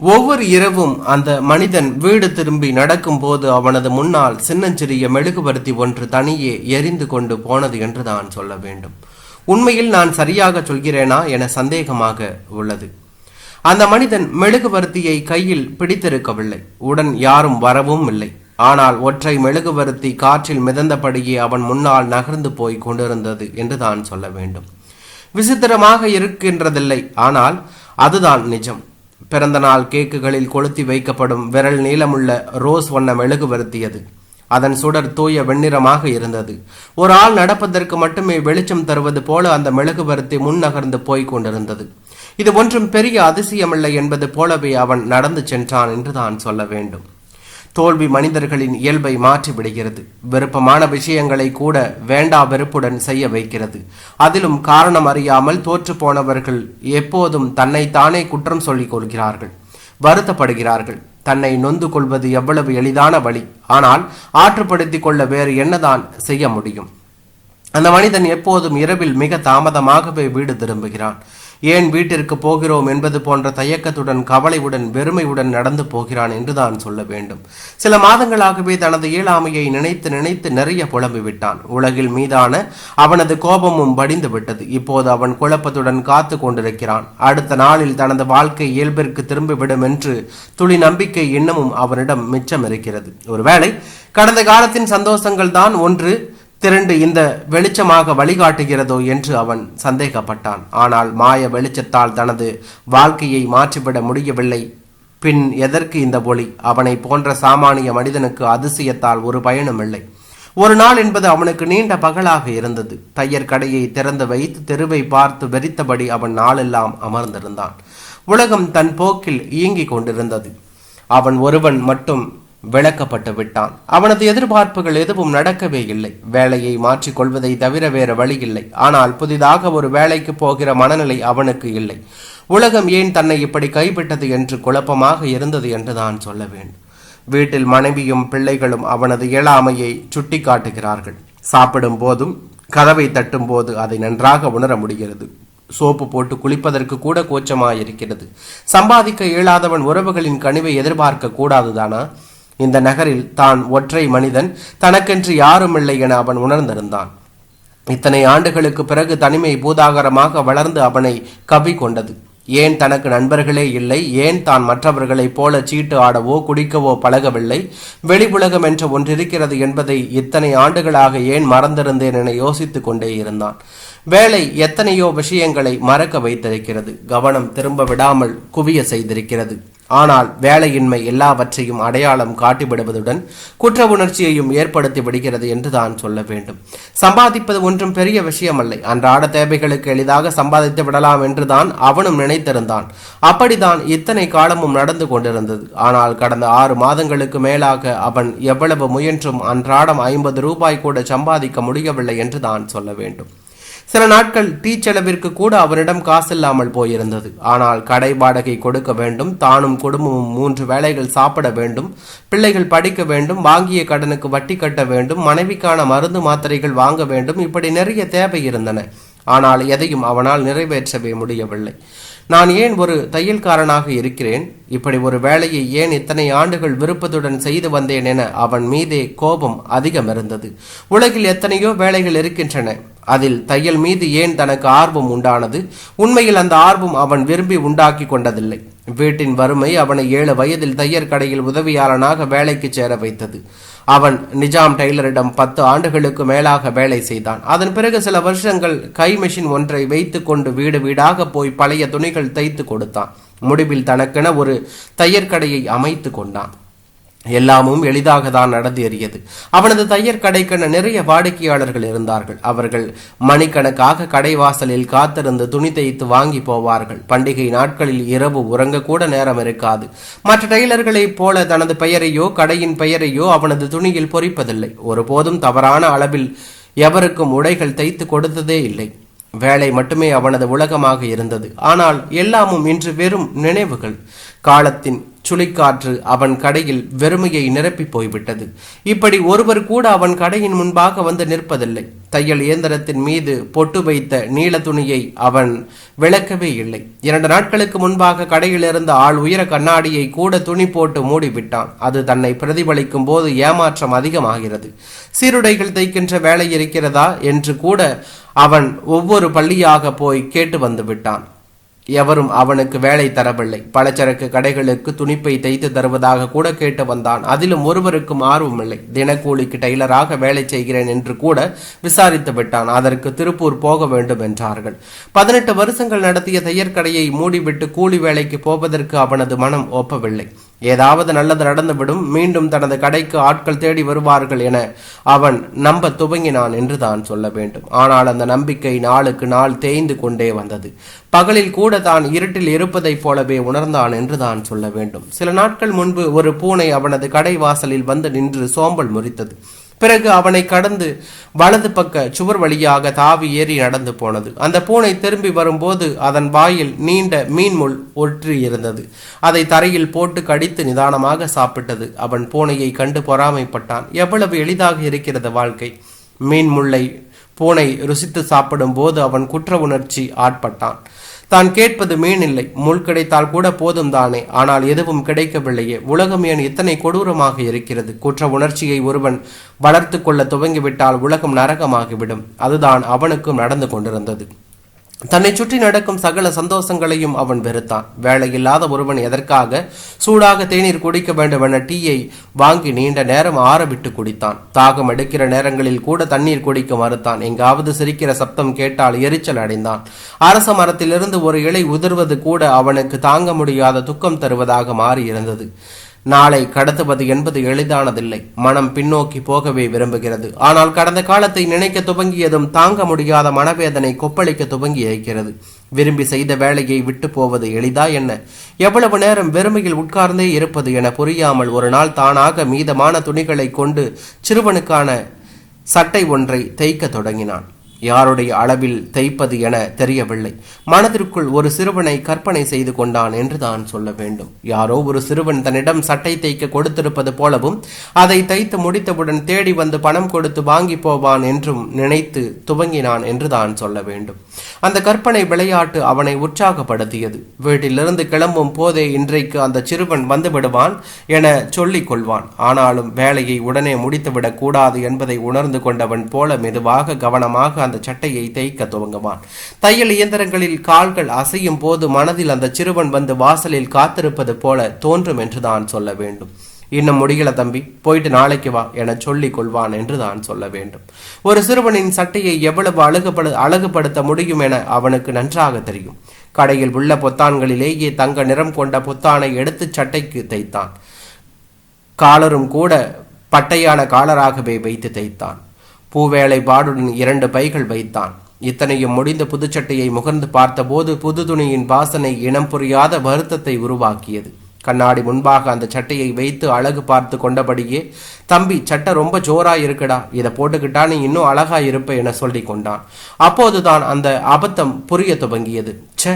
ஒவ்வொரு இரவும் அந்த மனிதன் வீடு திரும்பி நடக்கும்போது அவனது முன்னால் சின்னஞ்சிறிய மெழுகுபருத்தி ஒன்று தனியே எரிந்து கொண்டு போனது என்று தான் சொல்ல வேண்டும். உண்மையில் நான் சரியாக சொல்கிறேனா என சந்தேகமாக உள்ளது. அந்த மனிதன் மெழுகுபருத்தியை கையில் பிடித்திருக்கவில்லை. உடன் யாரும் வரவும் இல்லை. ஆனால் ஒற்றை மெழுகுபருத்தி காற்றில் மிதந்தபடியே அவன் முன்னால் நகர்ந்து போய் கொண்டிருந்தது என்று தான் சொல்ல வேண்டும். விசித்திரமாக இருக்கின்றதில்லை. ஆனால் அதுதான் நிஜம். பிறந்த நாள் கேக்குகளில் கொளுத்தி வைக்கப்படும் விரல் நீளமுள்ள ரோஸ் வண்ண மெழுகு அது அதன் சுடர் தூய வெண்ணிறமாக இருந்தது. ஒரு ஆள் நடப்பதற்கு மட்டுமே வெளிச்சம் தருவது போல அந்த மெழுகுபருத்தி முன் நகர்ந்து போய்க் கொண்டிருந்தது. இது ஒன்றும் பெரிய அதிசயமில்லை என்பது போலவே அவன் நடந்து சென்றான் என்று தான் சொல்ல வேண்டும். தோல்வி மனிதர்களின் இயல்பை மாற்றிவிடுகிறது. விருப்பமான விஷயங்களை கூட வேண்டா வெறுப்புடன் செய்ய வைக்கிறது. அதிலும் காரணம் அறியாமல் தோற்று போனவர்கள் எப்போதும் தன்னைத்தானே குற்றம் சொல்லிக் கொள்கிறார்கள். வருத்தப்படுகிறார்கள். தன்னை நொந்து கொள்வது எவ்வளவு எளிதான வழி. ஆனால் ஆற்றுப்படுத்திக் கொள்ள வேறு என்னதான் செய்ய முடியும்? அந்த மனிதன் எப்போதும் இரவில் மிக தாமதமாகவே வீடு திரும்புகிறான். ஏன் வீட்டிற்கு போகிறோம் என்பது போன்ற தயக்கத்துடன் கவலையுடன் வெறுமையுடன் நடந்து போகிறான் என்றுதான் சொல்ல வேண்டும். சில மாதங்களாகவே தனது இயலாமையை நினைத்து நினைத்து நிறைய புலம்பி விட்டான் உலகில் மீதான அவனது கோபமும் படிந்து விட்டது. இப்போது அவன் குழப்பத்துடன் காத்து கொண்டிருக்கிறான். அடுத்த நாளில் தனது வாழ்க்கை இயல்பிற்கு திரும்பிவிடும் என்று துளி நம்பிக்கை இன்னமும் அவனிடம் மிச்சம் இருக்கிறது ஒருவேளை கடந்த காலத்தின் சந்தோஷங்கள் தான் ஒன்று திரண்டு இந்த வெளிச்சமாக வழிகாட்டுகிறதோ என்று அவன் சந்தேகப்பட்டான். ஆனால் மாய வெளிச்சத்தால் தனது வாழ்க்கையை மாற்றிவிட முடியவில்லை. பின் எதற்கு இந்த ஒளி? அவனை போன்ற சாமானிய மனிதனுக்கு அதிசயத்தால் ஒரு பயனும் இல்லை. ஒரு நாள் என்பது அவனுக்கு நீண்ட பகலாக இருந்தது. தையர் கடையை திறந்து வைத்து தெருவை பார்த்து வெறித்தபடி அவன் நாளெல்லாம் அமர்ந்திருந்தான். உலகம் தன் போக்கில் இயங்கிக் கொண்டிருந்தது. அவன் ஒருவன் மட்டும் விளக்கப்பட்டு விட்டான். அவனது எதிர்பார்ப்புகள் எதுவும் நடக்கவே இல்லை. வேலையை மாற்றிக் கொள்வதை தவிர வேறு வழி இல்லை. ஆனால் புதிதாக ஒரு வேலைக்கு போகிற மனநிலை அவனுக்கு இல்லை. உலகம் ஏன் தன்னை இப்படி கைவிட்டது என்று குழப்பமாக இருந்தது என்று தான் சொல்ல வேண்டும். வீட்டில் மனைவியும் பிள்ளைகளும் அவனது இயலாமையை சுட்டி காட்டுகிறார்கள் சாப்பிடும் போதும் கதவை தட்டும் போது அதை நன்றாக உணர முடிகிறது. சோப்பு போட்டு குளிப்பதற்கு கூட கூச்சமாயிருக்கிறது. சம்பாதிக்க இயலாதவன் உறவுகளின் கனிவை எதிர்பார்க்க கூடாதுதானா? இந்த நகரில் தான் ஒற்றை மனிதன் தனக்கென்று யாரும் இல்லை என அவன் உணர்ந்திருந்தான். இத்தனை ஆண்டுகளுக்கு பிறகு தனிமை பூதாகரமாக வளர்ந்து அவனை கவி கொண்டது. ஏன் தனக்கு நண்பர்களே இல்லை? ஏன் தான் மற்றவர்களைப் போல சீட்டு ஆடவோ குடிக்கவோ பழகவில்லை? வெளி உலகம் என்ற ஒன்றிருக்கிறது என்பதை இத்தனை ஆண்டுகளாக ஏன் மறந்திருந்தேன் என யோசித்துக் கொண்டே இருந்தான். வேலை எத்தனையோ விஷயங்களை மறக்க வைத்திருக்கிறது. கவனம் திரும்ப விடாமல் குவிய செய்திருக்கிறது. ஆனால் வேலையின்மை எல்லாவற்றையும் அடையாளம் காட்டிவிடுவதுடன் குற்ற உணர்ச்சியையும் ஏற்படுத்தி விடுகிறது என்று தான் சொல்ல வேண்டும். சம்பாதிப்பது ஒன்றும் பெரிய விஷயமல்ல. அன்றாட தேவைகளுக்கு எளிதாக சம்பாதித்து விடலாம் என்றுதான் அவனும் நினைத்திருந்தான். அப்படிதான் இத்தனை காலமும் நடந்து கொண்டிருந்தது. ஆனால் கடந்த ஆறு மாதங்களுக்கு மேலாக அவன் எவ்வளவு முயன்றும் அன்றாடம் ஐம்பது ரூபாய் கூட சம்பாதிக்க முடியவில்லை என்று தான் சொல்ல வேண்டும். சில நாட்கள் டீ செலவிற்கு கூட அவனிடம் காசில்லாமல் போயிருந்தது. ஆனால் கடை வாடகை கொடுக்க வேண்டும் தானும் குடும்பமும் மூன்று வேளைகள் சாப்பிட வேண்டும் பிள்ளைகள் படிக்க வேண்டும் வாங்கிய கடனுக்கு வட்டி கட்ட வேண்டும் மனைவிக்கான மருந்து மாத்திரைகள் வாங்க வேண்டும் இப்படி நிறைய தேவை இருந்தன. ஆனால் எதையும் அவனால் நிறைவேற்றவே முடியவில்லை. நான் ஏன் ஒரு தையல்காரனாக இருக்கிறேன்? இப்படி ஒரு வேலையை ஏன் இத்தனை ஆண்டுகள் விருப்பத்துடன் செய்து வந்தேன் என அவன் மீதே கோபம் அதிகம் இருந்தது உலகில் எத்தனையோ வேலைகள் இருக்கின்றன. அதில் தையல் மீது ஏன் தனக்கு ஆர்வம் உண்டானது? உண்மையில் அந்த ஆர்வம் அவன் விரும்பி உண்டாக்கி கொண்டதில்லை. வீட்டின் வறுமை அவனை ஏழு வயதில் தையர் கடையில் உதவியாளனாக வேலைக்கு சேர வைத்தது. அவன் நிஜாம் டெய்லரிடம் பத்து ஆண்டுகளுக்கு மேலாக வேலை செய்தான். அதன் பிறகு சில வருஷங்கள் கை மெஷின் ஒன்றை வைத்து கொண்டு வீடு வீடாக போய் பழைய துணிகள் தைத்து கொடுத்தான். முடிவில் தனக்கென ஒரு தையற்கடையை அமைத்து கொண்டான். எல்லாமும் எளிதாக தான் நடந்தேறியது. அவனது தையர் கடைக்கென நிறைய வாடிக்கையாளர்கள் இருந்தார்கள். அவர்கள் மணிக்கணக்காக கடைவாசலில் காத்திருந்து துணி தைத்து வாங்கி போவார்கள். பண்டிகை நாட்களில் இரவு உறங்க கூட நேரம் இருக்காது. மற்ற டெய்லர்களைப் போல தனது பெயரையோ கடையின் பெயரையோ அவனது துணியில் பொறிப்பதில்லை. ஒருபோதும் தவறான அளவில் எவருக்கும் உடைகள் தைத்து கொடுத்ததே இல்லை. வேலை மட்டுமே அவனது உலகமாக இருந்தது. ஆனால் எல்லாமும் இன்று வெறும் நினைவுகள். காலத்தின் சுழிக்காற்று அவன் கடையில் வெறுமையை நிரப்பி போய்விட்டது. இப்படி ஒருவர் கூட அவன் கடையின் முன்பாக வந்து நிற்பதில்லை. தையல் இயந்திரத்தின் மீது பொட்டு வைத்த நீல துணியை அவன் விளக்கவே இல்லை. இரண்டு நாட்களுக்கு முன்பாக கடையில் இருந்த ஆள் உயர கண்ணாடியை கூட துணி போட்டு மூடிவிட்டான். அது தன்னை பிரதிபலிக்கும் போது ஏமாற்றம் அதிகமாகிறது. சீருடைகள் தைக்கின்ற வேலை இருக்கிறதா? என்று கூட அவன் ஒவ்வொரு பள்ளியாக போய் கேட்டு வந்து விட்டான். எவரும் அவனுக்கு வேலை தரவில்லை. பலச்சரக்கு கடைகளுக்கு துணிப்பை தைத்து தருவதாக கூட கேட்டு வந்தான். அதிலும் ஒருவருக்கும் ஆர்வமில்லை. தினக்கூலிக்கு டெய்லராக வேலை செய்கிறேன் என்று கூட விசாரித்து விட்டான். அதற்கு திருப்பூர் போக வேண்டும் என்றார்கள். பதினெட்டு வருஷங்கள் நடத்திய தையற்கடையை மூடிவிட்டு கூலி வேலைக்கு போவதற்கு அவனது மனம் ஒப்பவில்லை. ஏதாவது நல்லது நடந்துவிடும் மீண்டும் தனது கடைக்கு ஆட்கள் தேடி வருவார்கள் என அவன் நம்ப துவங்கினான் என்று தான் சொல்ல வேண்டும். ஆனால் அந்த நம்பிக்கை நாளுக்கு நாள் தேய்ந்து கொண்டே வந்தது. பகலில் கூட தான் இருட்டில் இருப்பதைப் போலவே உணர்ந்தான் என்று தான் சொல்ல வேண்டும். சில நாட்கள் முன்பு ஒரு பூனை அவனது கடை வாசலில் வந்து நின்று சோம்பல் முறித்தது. பிறகு அவனை கடந்து வலது பக்க சுவர் வழியாக தாவி ஏறி நடந்து போனது. அந்த பூனை திரும்பி வரும்போது அதன் வாயில் நீண்ட மீன் முள் ஒற்றி இருந்தது. அதை தரையில் போட்டு கடித்து நிதானமாக சாப்பிட்டது. அவன் பூனையை கண்டு பொறாமைப்பட்டான். எவ்வளவு எளிதாக இருக்கிறது வாழ்க்கை. மீன் முள்ளை பூனை ருசித்து சாப்பிடும் போது அவன் குற்ற உணர்ச்சி ஆட்பட்டான். தான் கேட்பது மீனில்லை முள் கிடைத்தால் கூட போதும் தானே. ஆனால் எதுவும் கிடைக்கவில்லையே. உலகம் ஏன் இத்தனை கொடூரமாக இருக்கிறது? குற்ற உணர்ச்சியை ஒருவன் வளர்த்து கொள்ள துவங்கிவிட்டால் உலகம் நரகமாகிவிடும். அதுதான் அவனுக்கும் நடந்து கொண்டிருந்தது. தன்னை சுற்றி நடக்கும் சகல சந்தோஷங்களையும் அவன் வெறுத்தான். வேலையில்லாத ஒருவன் எதற்காக சூடாக தேநீர் குடிக்க வேண்டும் என டீயை வாங்கி நீண்ட நேரம் ஆறவிட்டு குடித்தான். தாகம் எடுக்கிற நேரங்களில் கூட தண்ணீர் குடிக்க மறுத்தான். எங்காவது சிரிக்கிற சப்தம் கேட்டால் எரிச்சல் அடைந்தான். அரச மரத்திலிருந்து ஒரு இலை உதிர்வது கூட அவனுக்கு தாங்க முடியாத துக்கம் தருவதாக மாறி இருந்தது நாளை கடத்துவது என்பது எளிதானதில்லை. மனம் பின்னோக்கி போகவே விரும்புகிறது. ஆனால் கடந்த காலத்தை நினைக்க துவங்கியதும் தாங்க முடியாத மனவேதனை கொப்பளிக்க துவங்கி இருக்கிறது. விரும்பி செய்த வேலையை விட்டு போவது எளிதா என்ன? எவ்வளவு நேரம் வெறுமையில் உட்கார்ந்தே இருப்பது என புரியாமல் ஒரு நாள் தானாக மீதமான துணிகளை கொண்டு சிறுவனுக்கான சட்டை ஒன்றை தைக்க தொடங்கினான். யாருடைய அளவில் தைப்பது என தெரியவில்லை. மனதிற்குள் ஒரு சிறுவனை கற்பனை செய்து கொண்டான் என்று தான் சொல்ல வேண்டும். யாரோ ஒரு சிறுவன் தன்னிடம் சட்டை தைக்க கொடுத்திருப்பது போலவும் அதை தைத்து முடித்தவுடன் தேடி வந்து பணம் கொடுத்து வாங்கி போவான் என்றும் நினைத்து துவங்கினான் என்று தான் சொல்ல வேண்டும். அந்த கற்பனை விளையாட்டு அவனை உற்சாகப்படுத்தியது. வீட்டிலிருந்து கிளம்பும் போதே இன்றைக்கு அந்த சிறுவன் வந்து விடுவான் என சொல்லிக் கொள்வான். ஆனாலும் வேலையை உடனே முடித்துவிடக் கூடாது என்பதை உணர்ந்து கொண்டவன் போல மெதுவாக கவனமாக அந்த சட்டையை தைக்க துவங்குவான். தையல் இயந்திரங்களில் கால்கள் அசையும் போது மனதில் அந்த சிறுவன் வந்து வாசலில் காத்திருப்பது போல தோன்றும் என்று தான் சொல்ல வேண்டும். இன்னும் முடியல தம்பி போயிட்டு நாளைக்கு வா என சொல்லிக் கொள்வான் என்று தான் சொல்ல வேண்டும். ஒரு சிறுவனின் சட்டையை எவ்வளவு அழகுபடு அழகுபடுத்த முடியும் என அவனுக்கு நன்றாக தெரியும். கடையில் உள்ள பொத்தான்களிலேயே தங்க நிறம் கொண்ட பொத்தானை எடுத்து சட்டைக்கு தைத்தான் காலரும் கூட பட்டையான காலராகவே வைத்து தைத்தான் பூவேலை பாடுடன் இரண்டு பைகள் வைத்தான். இத்தனையும் முடிந்த புதுச்சட்டையை முகர்ந்து பார்த்தபோது புது துணியின் வாசனை இனம் புரியாத வருத்தத்தை உருவாக்கியது. கண்ணாடி முன்பாக அந்த சட்டையை வைத்து அழகு பார்த்து கொண்டபடியே தம்பி சட்டை ரொம்ப ஜோரா இருக்குடா இதை போட்டுக்கிட்டா நீ இன்னும் அழகா இருப்ப என சொல்லி கொண்டான். அப்போதுதான் அந்த அபத்தம் புரிய துவங்கியது. ச்சே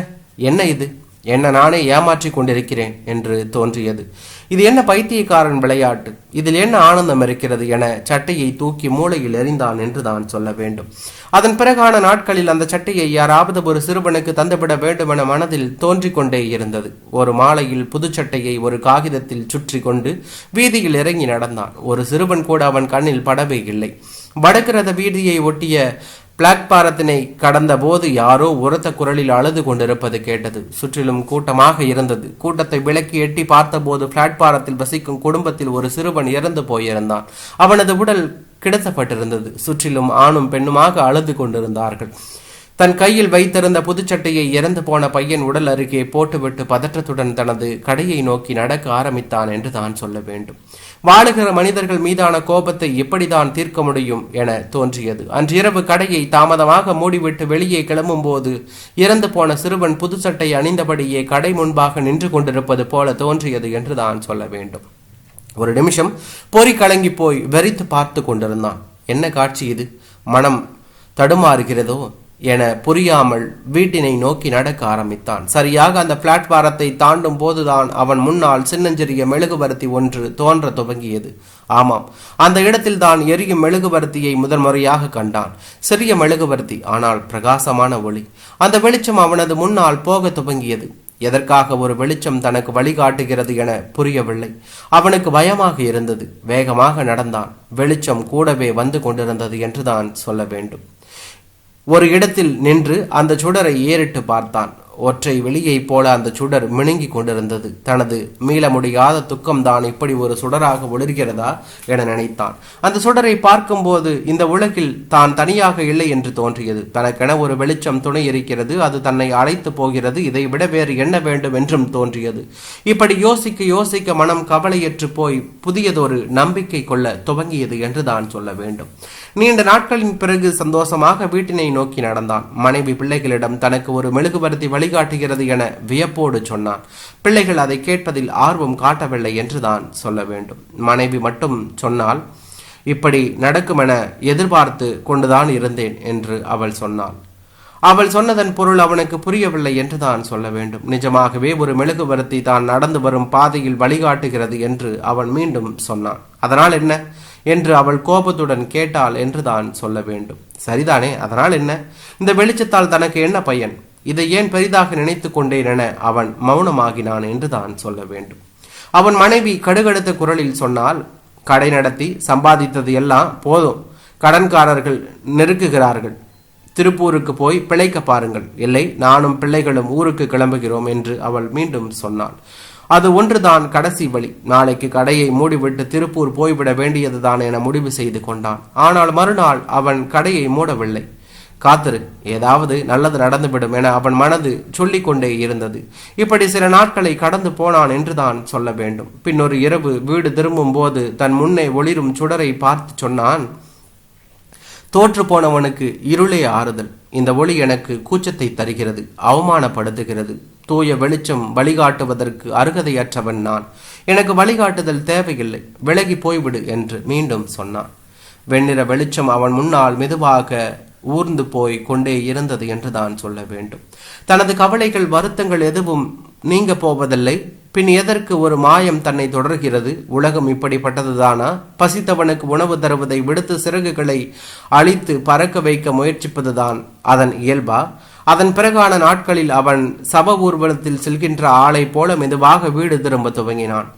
என்ன இது? என்ன நானே ஏமாற்றி கொண்டிருக்கிறேன் என்று தோன்றியது. இது என்ன பைத்தியக்காரன் விளையாட்டு? இதில் என்ன ஆனந்தம் இருக்கிறது என சட்டையை தூக்கி மூளையில் எறிந்தான் என்று தான் சொல்ல வேண்டும். அதன் பிறகான நாட்களில் அந்த சட்டையை யாராவது ஒரு சிறுவனுக்கு தந்துவிட வேண்டும் என மனதில் தோன்றிக் கொண்டே இருந்தது. ஒரு மாலையில் புதுச்சட்டையை ஒரு காகிதத்தில் சுற்றி கொண்டு வீதியில் இறங்கி நடந்தான். ஒரு சிறுவன் கூட அவன் கண்ணில் படவே இல்லை. வடகிரத வீதியை ஒட்டிய பிளாட்பாரத்தினை கடந்த போது யாரோ உரத்த குரலில் அழுது கொண்டிருப்பது கேட்டது. சுற்றிலும் கூட்டமாக இருந்தது. கூட்டத்தை விலக்கி எட்டி பார்த்தபோது பிளாட்பாரத்தில் வசிக்கும் குடும்பத்தில் ஒரு சிறுவன் இறந்து போயிருந்தான். அவனது உடல் கிடத்தப்பட்டிருந்தது. சுற்றிலும் ஆணும் பெண்ணுமாக அழுது கொண்டிருந்தார்கள். தன் கையில் வைத்திருந்த புதுச்சட்டையை இறந்து போன பையன் உடல் அருகே போட்டுவிட்டு பதற்றத்துடன் தனது கடையை நோக்கி நடக்க ஆரம்பித்தான் என்று தான் சொல்ல வேண்டும். வாழுகிற மனிதர்கள் மீதான கோபத்தை எப்படிதான் தீர்க்க முடியும் என தோன்றியது. அன்றிரவு கடையை தாமதமாக மூடிவிட்டு வெளியே கிளம்பும் போது இறந்து போன சிறுவன் புதுச்சட்டை அணிந்தபடியே கடை முன்பாக நின்று கொண்டிருப்பது போல தோன்றியது என்று தான் சொல்ல வேண்டும். ஒரு நிமிஷம் பொறி கலங்கி போய் வெறித்து பார்த்து கொண்டிருந்தான். என்ன காட்சி இது? மனம் தடுமாறுகிறதோ? என புரியாமல் வீட்டினை நோக்கி நடக்க ஆரம்பித்தான். சரியாக அந்த பிளாட்பாரத்தை தாண்டும் போதுதான் அவன் முன்னால் சின்னஞ்சிறிய மெழுகுபருத்தி ஒன்று தோன்ற துவங்கியது. ஆமாம் அந்த இடத்தில் தான் எரியும் மெழுகுபருத்தியை முதன்முறையாக கண்டான். சிறிய மெழுகுபருத்தி ஆனால் பிரகாசமான ஒளி. அந்த வெளிச்சம் அவனது முன்னால் போக துவங்கியது. எதற்காக ஒரு வெளிச்சம் தனக்கு வழிகாட்டுகிறது என புரியவில்லை. அவனுக்கு பயமாக இருந்தது. வேகமாக நடந்தான். வெளிச்சம் கூடவே வந்து கொண்டிருந்தது என்றுதான் சொல்ல வேண்டும். ஒரு இடத்தில் நின்று அந்த சுடரை ஏறிட்டு பார்த்தான். ஒற்றை வெளியைப் போல அந்த சுடர் மினுங்கி கொண்டிருந்தது. தனது மீள முடியாத துக்கம் தான் இப்படி ஒரு சுடராக ஒளிர்கிறதா என நினைத்தான். அந்த சுடரை பார்க்கும்போது இந்த உலகில் தான் தனியாக இல்லை என்று தோன்றியது. தனக்கென ஒரு வெளிச்சம் துணை இருக்கிறது. அது தன்னை அழைத்து போகிறது. இதை விட வேறு என்ன வேண்டும் என்றும் தோன்றியது. இப்படி யோசிக்க யோசிக்க மனம் கவலையற்று போய் புதியதொரு நம்பிக்கை கொள்ள துவங்கியது என்று தான் சொல்ல வேண்டும். நீண்ட நாட்களின் பிறகு சந்தோஷமாக வீட்டினை நோக்கி நடந்தான். மனைவி பிள்ளைகளிடம் தனக்கு ஒரு மெழுகுபருத்தி வழிகாட்டுகிறது என வியப்போடு சொன்னான். பிள்ளைகள் அதை கேட்பதில் ஆர்வம் காட்டவில்லை என்றுதான் சொல்ல வேண்டும். மனைவி மட்டும் சொன்னால் இப்படி நடக்குமென எதிர்பார்த்து கொண்டுதான் இருந்தேன் என்று அவள் சொன்னாள். அவள் சொன்னதன் பொருள் அவனுக்கு புரியவில்லை என்று தான் சொல்ல வேண்டும். நிஜமாகவே ஒரு மெழுகுபருத்தி தான் நடந்து வரும் பாதையில் வழிகாட்டுகிறது என்று அவன் மீண்டும் சொன்னான். அதனால் என்ன? என்று அவள் கோபத்துடன் கேட்டாள் என்று தான் சொல்ல வேண்டும். சரிதானே? அதனால் என்ன? இந்த வெளிச்சத்தால் தனக்கு என்ன பயன்? இதை ஏன் பெரிதாக நினைத்து கொண்டேன் என அவன் மௌனமாகினான் என்று தான் சொல்ல வேண்டும். அவன் மனைவி கடுகடுத்த குரலில் சொன்னால் கடை நடத்தி சம்பாதித்தது எல்லாம் போதும். கடன்காரர்கள் நெருக்குகிறார்கள். திருப்பூருக்கு போய் பிழைக்க பாருங்கள். இல்லை நானும் பிள்ளைகளும் ஊருக்கு கிளம்புகிறோம் என்று அவள் மீண்டும் சொன்னாள். அது ஒன்றுதான் கடைசி வழி. நாளைக்கு கடையை மூடிவிட்டு திருப்பூர் போய்விட வேண்டியதுதான் என முடிவு செய்து கொண்டான். ஆனால் மறுநாள் அவன் கடையை மூடவில்லை. காத்திரு ஏதாவது நல்லது நடந்துவிடும் என அவன் மனது சொல்லிக்கொண்டே இருந்தது. இப்படி சில நாட்களை கடந்து போனான் என்றுதான் சொல்ல வேண்டும். பின்னொரு இரவு வீடு திரும்பும் போது தன் முன்னே ஒளிரும் சுடரை பார்த்து சொன்னான் தோற்று போனவனுக்கு இருளே ஆறுதல். இந்த ஒளி எனக்கு கூச்சத்தை தருகிறது அவமானப்படுத்துகிறது. தூய வெளிச்சம் வழிகாட்டுவதற்கு அருகதையற்றவன் நான். எனக்கு வழிகாட்டுதல் தேவையில்லை. விலகி போய்விடு என்று மீண்டும் சொன்னான். வெண்ணிற வெளிச்சம் அவன் முன்னால் மெதுவாக ஊர்ந்து போய் கொண்டே இருந்தது என்று தான் சொல்ல வேண்டும். தனது கவலைகள் வருத்தங்கள் எதுவும் நீங்க போவதில்லை. பின் எதற்கு ஒரு மாயம் தன்னை தொடர்கிறது? உலகம் இப்படிப்பட்டதுதானா? பசித்தவனுக்கு உணவு தருவதை விடுத்து சிறகுகளை அழித்து பறக்க வைக்க முயற்சிப்பதுதான் அதன் இயல்பா? அதன் பிறகான நாட்களில் அவன் சப ஊர்வலத்தில் செல்கின்ற ஆளை போல மெதுவாக வீடு திரும்ப துவங்கினான்.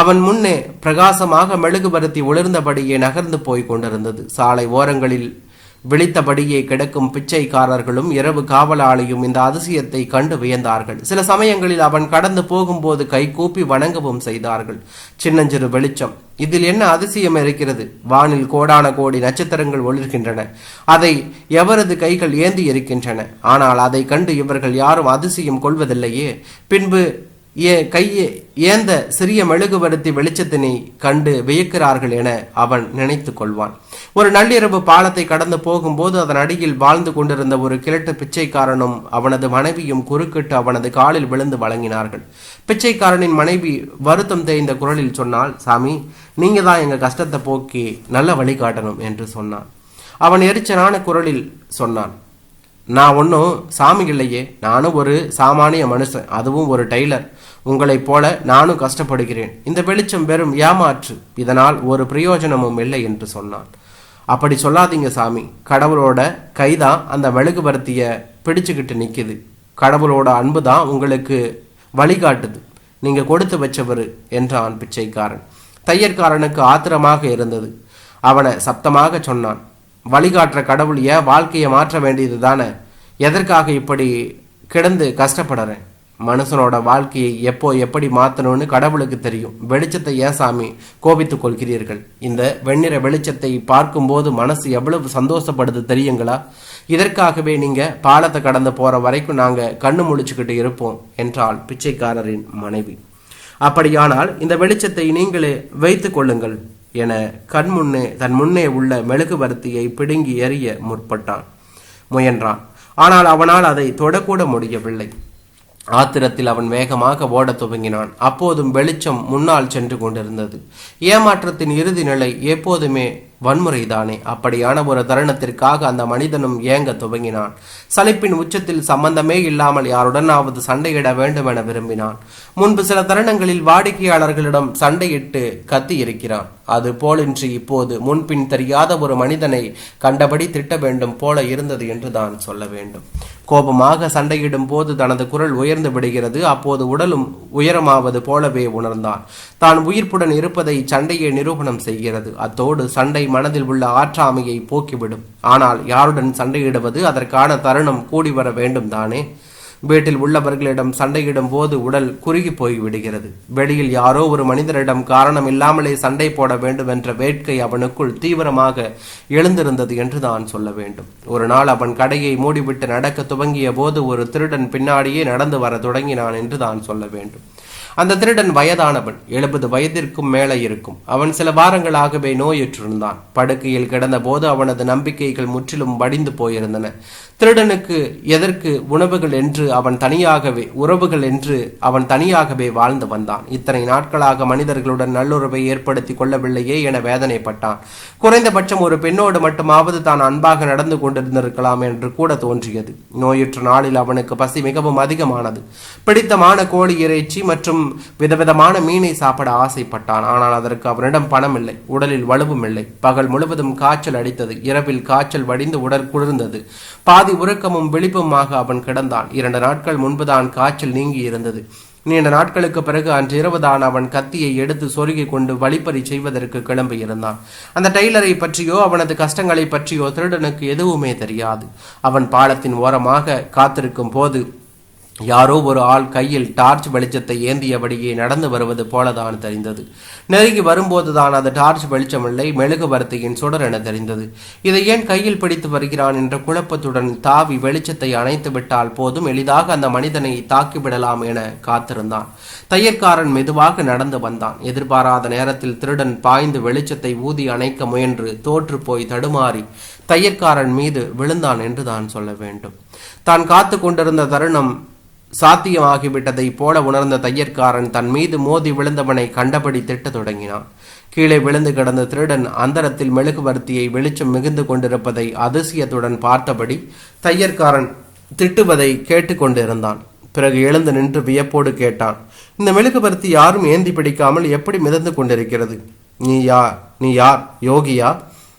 அவன் முன்னே பிரகாசமாக மெழுகுபருத்தி உளிர்ந்தபடியே நகர்ந்து போய் கொண்டிருந்தது. சாலை ஓரங்களில் விழித்தபடியே கிடக்கும் பிச்சைக்காரர்களும் இரவு காவலாளியும் இந்த அதிசயத்தை கண்டு வியந்தார்கள். சில சமயங்களில் அவன் கடந்து போகும்போது கை கூப்பி வணங்கவும் செய்தார்கள். சின்னஞ்சிறு வெளிச்சம். இதில் என்ன அதிசயம் இருக்கிறது? வானில் கோடான கோடி நட்சத்திரங்கள் ஒளிர்கின்றன. அதை எவரது கைகள் ஏந்தி இருக்கின்றன? ஆனால் அதை கண்டு இவர்கள் யாரும் அதிசயம் கொள்வதில்லையே. பின்பு ஏ கையே ஏந்த சிறிய மெழுகுபருத்தி வெளிச்சத்தினை கண்டு வியக்கிறார்கள் என அவன் நினைத்து கொள்வான். ஒரு நள்ளிரவு பாலத்தை கடந்து போகும்போது அதன் அடியில் வாழ்ந்து கொண்டிருந்த ஒரு கிழட்டு பிச்சைக்காரனும் அவனது மனைவியும் குறுக்கிட்டு அவனது காலில் விழுந்து வழங்கினார்கள். பிச்சைக்காரனின் மனைவி வருத்தம் தேய்ந்த குரலில் சொன்னால் சாமி நீங்க தான் எங்க கஷ்டத்தை போக்கி நல்ல வழி காட்டணும் என்று சொன்னான். அவன் எரிச்சலான குரலில் சொன்னான் நான் ஒன்றும் சாமி இல்லையே. நானும் ஒரு சாமானிய மனுஷன். அதுவும் ஒரு டெய்லர். உங்களைப் போல நானும் கஷ்டப்படுகிறேன். இந்த வெளிச்சம் வெறும் ஏமாற்று. இதனால் ஒரு பிரயோஜனமும் இல்லை என்று சொன்னான். அப்படி சொல்லாதீங்க சாமி. கடவுளோட கைதான் அந்த மெழுகுபருத்திய பிடிச்சுக்கிட்டு நிற்கிது கடவுளோட அன்பு தான் உங்களுக்கு வழிகாட்டுது. நீங்க கொடுத்து வச்சவர் என்றான் பிச்சைக்காரன். தையற்காரனுக்கு ஆத்திரமாக இருந்தது. அவனை சப்தமாக சொன்னான். வழிகாட்டுற கடவுள் ஏன் வாழ்க்கையை மாற்ற வேண்டியது தானே எதற்காக இப்படி கிடந்து கஷ்டப்படுறேன்? மனுஷனோட வாழ்க்கையை எப்போ எப்படி மாற்றணும்னு கடவுளுக்கு தெரியும். வெளிச்சத்தை ஏன் சாமி கோபித்துக் கொள்கிறீர்கள்? இந்த வெண்ணிற வெளிச்சத்தை பார்க்கும்போது மனசு எவ்வளவு சந்தோஷப்படுது தெரியுங்களா? இதற்காகவே நீங்க பாலத்தை கடந்து போற வரைக்கும் நாங்க கண்ணு முழிச்சுக்கிட்டு இருப்போம் என்றாள் பிச்சைக்காரரின் மனைவி. அப்படியானால் இந்த வெளிச்சத்தை நீங்களே வைத்து கொள்ளுங்கள் என கண் முன்னே தன் முன்னே உள்ள மெழுகுவர்த்தியை பிடுங்கி எறிய முற்பட்டான் முயன்றான். ஆனால் அவனால் அதை தொடக்கூட முடியவில்லை. ஆத்திரத்தில் அவன் வேகமாக ஓடத் துவங்கினான். அப்போதும் வெளிச்சம் முன்னால் சென்று கொண்டிருந்தது. ஏமாற்றத்தின் இறுதி நிலை எப்போதுமே வன்முறைதானே. அப்படியான ஒரு தருணத்திற்காக அந்த மனிதனும் ஏங்க துவங்கினான். சலிப்பின் உச்சத்தில் சம்பந்தமே இல்லாமல் யாருடனாவது சண்டையிட வேண்டும் என விரும்பினான். முன்பு சில தருணங்களில் வாடிக்கையாளர்களிடம் சண்டையிட்டு கத்தி இருக்கிறான் அது போலின்றி இப்போது முன்பின் தெரியாத ஒரு மனிதனை கண்டபடி திட்ட வேண்டும் போல இருந்தது என்று தான் சொல்ல வேண்டும். கோபமாக சண்டையிடும் போது தனது குரல் உயர்ந்து விடுகிறது. அப்போது உடலும் உயரமாவது போலவே உணர்ந்தான் தான் உயிர்ப்புடன் இருப்பதை சண்டையை நிரூபணம் செய்கிறது. அத்தோடு சண்டை மனதில் உள்ள ஆற்றாமையை போக்கிவிடும். ஆனால் யாருடன் சண்டையிடுவது அதற்கான தருணம் கூடி வர வேண்டும் தானே? வீட்டில் உள்ளவர்களிடம் சண்டையிடும் போது உடல் குறுகி போய் விடுகிறது. வெளியில் யாரோ ஒரு மனிதரிடம் காரணம் இல்லாமலே சண்டை போட வேண்டும் என்ற வேட்கை அவனுக்குள் தீவிரமாக எழுந்திருந்தது என்று தான் சொல்ல வேண்டும். ஒரு நாள் அவன் கடையை மூடிவிட்டு நடக்க துவங்கிய போது ஒரு திருடன் பின்னாடியே நடந்து வர தொடங்கினான் என்று தான் சொல்ல வேண்டும். அந்த திருடன் வயதானவன் எழுபது வயதிற்கும் மேலே இருக்கும். அவன் சில வாரங்களாகவே நோயுற்றிருந்தான். படுக்கையில் கிடந்த போது அவனது நம்பிக்கைகள் முற்றிலும் வடிந்து போயிருந்தன. திருடனுக்கு எதற்கு உணவுகள் என்று அவன் தனியாகவே உறவுகள் என்று அவன் தனியாகவே வாழ்ந்து வந்தான். இத்தனை நாட்களாக மனிதர்களுடன் நல்லுறவை ஏற்படுத்தி கொள்ளவில்லையே என வேதனைப்பட்டான். குறைந்தபட்சம் ஒரு பெண்ணோடு மட்டுமாவது தான் அன்பாக நடந்து கொண்டிருந்திருக்கலாம் என்று கூட தோன்றியது. நோயுற்ற நாளில் அவனுக்கு பசி மிகவும் அதிகமானது. பிடித்தமான கோழி இறைச்சி மற்றும் விதவிதமான மீனை சாப்பிட ஆசைப்பட்டான். ஆனால் அதற்கு அவனிடம் பணம் இல்லை உடலில் வலுவும் இல்லை. பகல் முழுவதும் காய்ச்சல் அடித்தது. இரவில் காய்ச்சல் வடிந்து உடல் குளிர்ந்தது. பாதி உறக்கமும் விழிப்புமாக அவன் கிடந்தான். இரண்டு நாட்கள் முன்புதான் காய்ச்சல் நீங்கி இருந்தது நீண்ட நாட்களுக்கு பிறகு அன்று இரவுதான் அவன் கத்தியை எடுத்து சொருகிக் கொண்டு வழிப்பறி செய்வதற்கு கிளம்பியிருந்தான். அந்த டெய்லரை பற்றியோ அவனது கஷ்டங்களை பற்றியோ திருடனுக்கு எதுவுமே தெரியாது. அவன் பாலத்தின் ஓரமாக காத்திருக்கும் போது யாரோ ஒரு ஆள் கையில் டார்ச் வெளிச்சத்தை ஏந்தியபடியே நடந்து வருவது போலதான் தெரிந்தது. நெருங்கி வரும்போதுதான் அது டார்ச் வெளிச்சமில்லை மெழுகுவர்த்தியின் சுடர் என தெரிந்தது. இதை ஏன் கையில் பிடித்து வருகிறான் என்ற குழப்பத்துடன் தாவி வெளிச்சத்தை அணைத்து விட்டால் போதும் எளிதாக அந்த மனிதனை தாக்கிவிடலாம் என காத்திருந்தான். தையற்காரன் மெதுவாக நடந்து வந்தான். எதிர்பாராத நேரத்தில் திருடன் பாய்ந்து வெளிச்சத்தை ஊதி அணைக்க முயன்று தோற்று போய் தடுமாறி தையற்காரன் மீது விழுந்தான் என்று தான் சொல்ல வேண்டும். தான் காத்து கொண்டிருந்த தருணம் சாத்தியமாகிவிட்டதைப் போல உணர்ந்த தையற்காரன் தன் மீது மோதி விழுந்தவனை கண்டபடி திட்டத் தொடங்கினான். கீழே விழுந்து கிடந்த திருடன் அந்தரத்தில் மெழுகுவர்த்தியை வெளிச்சம் மிகுந்து கொண்டிருப்பதை அதிசயத்துடன் பார்த்தபடி தையற்காரன் திட்டுவதை கேட்டுக்கொண்டிருந்தான் பிறகு எழுந்து நின்று வியப்போடு கேட்டான் இந்த மெழுகுவர்த்தி யாரும் ஏந்தி பிடிக்காமல் எப்படி மிதந்து கொண்டிருக்கிறது? நீ யார் நீ யார்? யோகியா?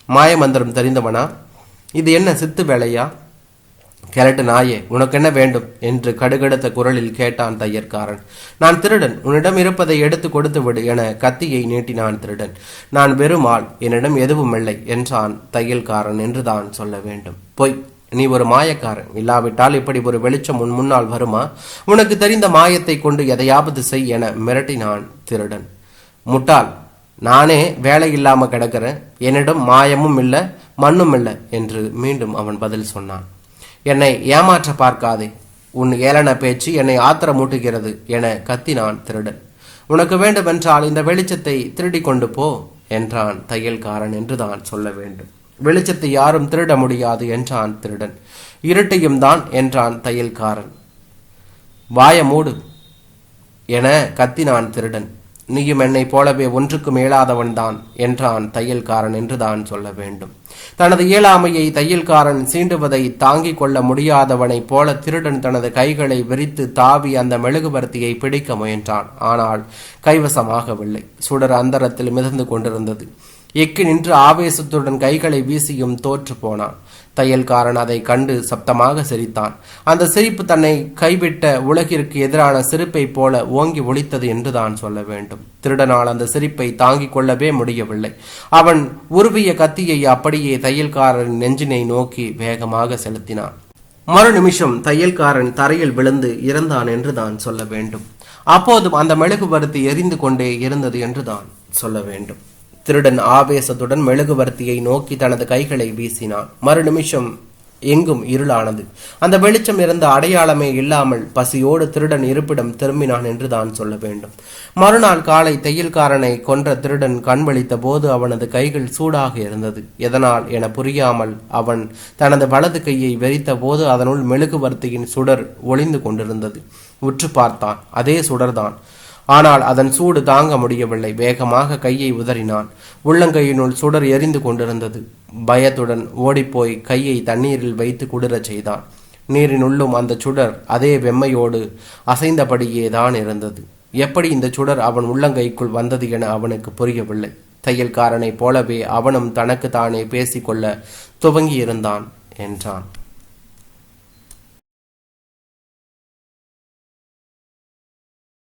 மாயமந்திரம் தெரிந்தவனா? இது என்ன சித்து வேலையா? கிழட்டு நாயே உனக்கு என்ன வேண்டும்? என்று கடுகடுத்த குரலில் கேட்டான் தையற்காரன். நான் திருடன் உன்னிடம் இருப்பதை எடுத்து கொடுத்து விடு என கத்தியை நீட்டினான் திருடன். நான் வெறும் ஆள் என்னிடம் எதுவும் இல்லை என்றான் தையல்காரன் என்று தான் சொல்ல வேண்டும். பொய் நீ ஒரு மாயக்காரன். இல்லாவிட்டால் இப்படி ஒரு வெளிச்சம் உன் முன்னால் வருமா? உனக்கு தெரிந்த மாயத்தை கொண்டு எதையாவது செய் என மிரட்டினான் திருடன். முட்டாள் நானே வேலை இல்லாம கிடக்கிறேன். என்னிடம் மாயமும் இல்லை மண்ணும் இல்லை என்று மீண்டும் அவன் பதில் சொன்னான். என்னை ஏமாற்ற பார்க்காதே. உன் ஏளன பேச்சு என்னை ஆத்திரமூட்டுகிறது என கத்தினான் திருடன். உனக்கு வேண்டுமென்றால் இந்த வெளிச்சத்தை திருடி கொண்டு போ என்றான் தையல்காரன் என்று தான் சொல்ல வேண்டும். வெளிச்சத்தை யாரும் திருட முடியாது என்றான் திருடன். இருட்டையும் தான் என்றான் தையல்காரன். வாய மூடு என கத்தினான் திருடன். நீயும் என்னை போலவே ஒன்றுக்கு மேலாதவன்தான் என்றான் தையல்காரன் என்றுதான் சொல்ல வேண்டும். தனது இயலாமையை தையல்காரன் சீண்டுவதை தாங்கிக் கொள்ள முடியாதவனைப் போல திருடன் தனது கைகளை விரித்து தாவி அந்த மெழுகுபர்த்தியை பிடிக்க முயன்றான். ஆனால் கைவசமாகவில்லை. சுடர் அந்தரத்தில் மிதந்து கொண்டிருந்தது. எக்கி நின்று ஆவேசத்துடன் கைகளை வீசியும் தோற்று போனான். தையல்காரன் அதை கண்டு சப்தமாக சிரித்தான். அந்த சிரிப்பு தன்னை கைவிட்ட உலகிற்கு எதிரான சிரிப்பை போல ஓங்கி ஒழித்தது என்று தான் சொல்ல வேண்டும். திருடனால் அந்த சிரிப்பை தாங்கிக் கொள்ளவே முடியவில்லை. அவன் உருவிய கத்தியை அப்படியே தையல்காரன் நெஞ்சினை நோக்கி வேகமாக செலுத்தினான். மறு நிமிஷம் தையல்காரன் தரையில் விழுந்து இறந்தான் என்று தான் சொல்ல வேண்டும். அப்போதும் அந்த மெழுகுவர்த்தி எரிந்து கொண்டே இருந்தது என்று தான் சொல்ல வேண்டும். திருடன் ஆவேசத்துடன் மெழுகுவர்த்தியை நோக்கி தனது கைகளை வீசினான். மறுநிமிஷம் எங்கும் இருளானது. அந்த வெளிச்சம் இருந்த அடையாளமே இல்லாமல் பசியோடு திருடன் இருப்பிடம் திரும்பினான் என்று தான் சொல்ல வேண்டும். மறுநாள் காலை தையல்காரனை கொன்ற திருடன் கண்வழித்த போது அவனது கைகள் சூடாக இருந்தது. எதனால் என புரியாமல் அவன் தனது வலது கையை வெறித்த போது அதனுள் மெழுகுவர்த்தியின் சுடர் ஒளிந்து கொண்டிருந்தது. உற்று பார்த்தான். அதே சுடர்தான். ஆனால் அதன் சூடு தாங்க முடியவில்லை. வேகமாக கையை உதறினான். உள்ளங்கையினுள் சுடர் எரிந்து கொண்டிருந்தது. பயத்துடன் ஓடிப்போய் கையை தண்ணீரில் வைத்து குளிரச் செய்தான். நீரினுள்ளும் அந்த சுடர் அதே வெம்மையோடு அசைந்தபடியே தான் இருந்தது. எப்படி இந்த சுடர் அவன் உள்ளங்கைக்குள் வந்தது என அவனுக்கு புரியவில்லை. தையல்காரனைப் போலவே அவனும் தனக்கு தானே பேசிக்கொள்ள துவங்கியிருந்தான் என்றான்.